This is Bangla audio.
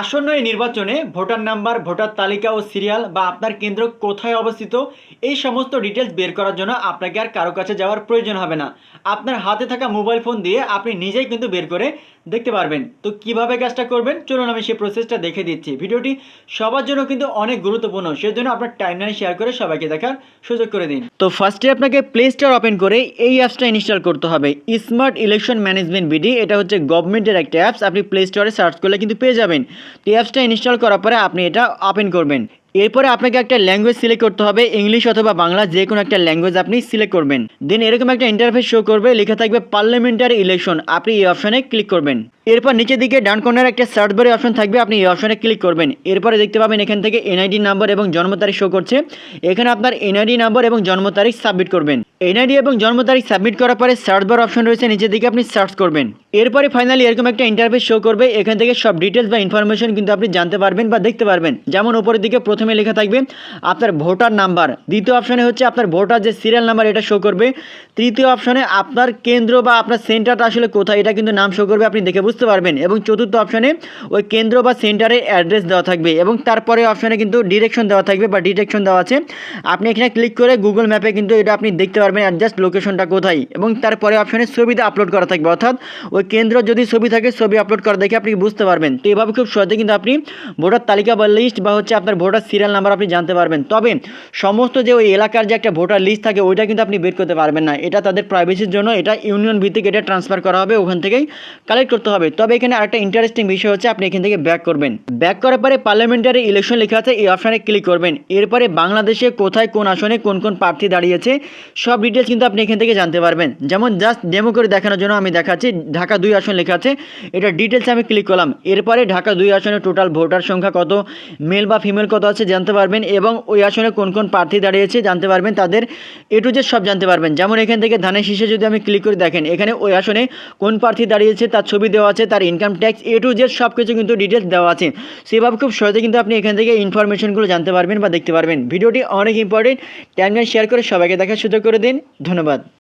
আসন্ন এই নির্বাচনে ভোটার নাম্বার, ভোটার তালিকা ও সিরিয়াল বা আপনার কেন্দ্র কোথায় অবস্থিত, এই সমস্ত ডিটেলস বের করার জন্য আপনাকে আর কারও কাছে যাওয়ার প্রয়োজন হবে না। আপনার হাতে থাকা মোবাইল ফোন দিয়ে আপনি নিজেই কিন্তু বের করে দেখতে পারবেন। তো কীভাবে কাজটা করবেন? চলুন আমি সেই প্রসেসটা দেখে দিচ্ছি। ভিডিওটি সবার জন্য কিন্তু অনেক গুরুত্বপূর্ণ, সেজন্য আপনার টাইমলাইন শেয়ার করে সবাইকে দেখার সুযোগ করে দিন। তো ফার্স্টে আপনাকে প্লে স্টোর ওপেন করে এই অ্যাপসটা ইনস্টল করতে হবে। স্মার্ট ইলেকশন ম্যানেজমেন্ট বিডি এটা হচ্ছে গভর্নমেন্টের একটা অ্যাপস আপনি প্লে স্টোরে সার্চ করলে কিন্তু পেয়ে যাবেন। তো অ্যাপসটা ইনস্টল করার পরে আপনি এটা ওপেন করবেন। এরপরে আপনাকে একটা ল্যাঙ্গুয়েজ সিলেক্ট করতে হবে, ইংলিশ অথবা বাংলা যে কোনো একটা ল্যাঙ্গুয়েজ আপনি সিলেক্ট করবেন। দেন এরকম একটা ইন্টারফেস শো করবে, লেখা থাকবে পার্লামেন্টারি ইলেকশন। আপনি এই অপশানে ক্লিক করবেন। এরপর নিচের দিকে ডান কর্নারে একটা সার্চ বারে অপশন থাকবে, আপনি এই অপশনে ক্লিক করবেন। এরপরে দেখতে পাবেন এখান থেকে এনআইডি নাম্বার এবং জন্ম তারিখ শো করছে। এখানে আপনার এনআইডি নাম্বার এবং জন্ম তারিখ সাবমিট করবেন। এনআইডি এবং জন্ম তারিখ সাবমিট করার পরে সার্চ বার অপশন রয়েছে, নিচের দিকে আপনি সার্চ করবেন। এরপরে ফাইনালি এরকম একটা ইন্টারফেস শো করবে, এখান থেকে সব ডিটেলস বা ইনফরমেশন কিন্তু আপনি জানতে পারবেন বা দেখতে পারবেন। যেমন উপরের দিকে প্রথমে লেখা থাকবে, আপনার ভোটার নাম্বার দ্বিতীয় অপশনে হচ্ছে আপনার ভোটার যে সিরিয়াল নাম্বার এটা শো করবে। তৃতীয় অপশনে আপনার কেন্দ্র বা আপনার সেন্টারটা আসলে কোথায়, এটা কিন্তু নাম শো করবে, আপনি দেখে বুঝতে পারবেন। এবং চতুর্থ অপশনে ওই কেন্দ্র বা সেন্টারের অ্যাড্রেস দেওয়া থাকবে এবং তারপরে অপশনে কিন্তু ডিরেকশন দেওয়া থাকবে বা ডিরেকশন দেওয়া আছে। আপনি এখানে ক্লিক করে গুগল ম্যাপে কিন্তু এটা আপনি দেখতে পারবেন অ্যাডজাস্ট লোকেশনটা কোথায়। এবং তারপরে অপশনে ছবিতে আপলোড করা থাকবে। অর্থাৎ ওই কেন্দ্র যদি ছবি থাকে, ছবি আপলোড করা দেখে আপনি বুঝতে পারবেন। তো এভাবে খুব সহজে কিন্তু আপনি ভোটার তালিকা বা লিস্ট বা হচ্ছে আপনার ভোটার সিরিয়াল নাম্বার আপনি জানতে পারবেন। তবে সমস্ত যে ওই এলাকার যে একটা ভোটার লিস্ট থাকে, ওইটা কিন্তু আপনি বের করতে পারবেন না। এটা তাদের প্রাইভেসির জন্য, এটা ইউনিয়ন ভিত্তিক এটা ট্রান্সফার করা হবে, ওখান থেকেই কালেক্ট করতে হবে। তবে এখানে আরেকটা ইন্টারেস্টিং বিষয় হচ্ছে আপনি এখান থেকে ব্যাক করবেন। ব্যাক করার পরে পার্লামেন্টারি ইলেকশন লেখা আছে, এই অপশানে ক্লিক করবেন। এরপরে বাংলাদেশে কোথায় কোন আসনে কোন কোন প্রার্থী দাঁড়িয়েছে, সব ডিটেলস কিন্তু আপনি এখান থেকে জানতে পারবেন। যেমন জাস্ট ডেমো করে দেখানোর জন্য আমি দেখাচ্ছি, ঢাকা দুই আসন লেখা আছে, এটা ডিটেলস আমি ক্লিক করলাম। এরপরে ঢাকা দুই আসনে টোটাল ভোটার সংখ্যা কত মেল বা ফিমেল কত আছে জানতে পারবেন এবং ওই আসনে কোন কোন প্রার্থী দাঁড়িয়েছে জানতে পারবেন তাদের এ টু জেড সব জানতে পারবেন। যেমন এখান থেকে ধানের শীষে যদি আমি ক্লিক করে দেখেন, এখানে ওই আসনে কোন প্রার্থী দাঁড়িয়েছে তার ছবি দেওয়া আছে, তার income tax A to Z সব কিছু কিন্তু ডিটেলস দেওয়া আছে। সেভাবে খুব সহজে কিন্তু আপনি এখান থেকে ইনফরমেশনগুলো জানতে পারবেন বা দেখতে পারবেন। ভিডিওটি অনেক ইম্পর্টেন্ট টাইমলাইন শেয়ার করে সবাইকে দেখার সুযোগ করে দিন। ধন্যবাদ।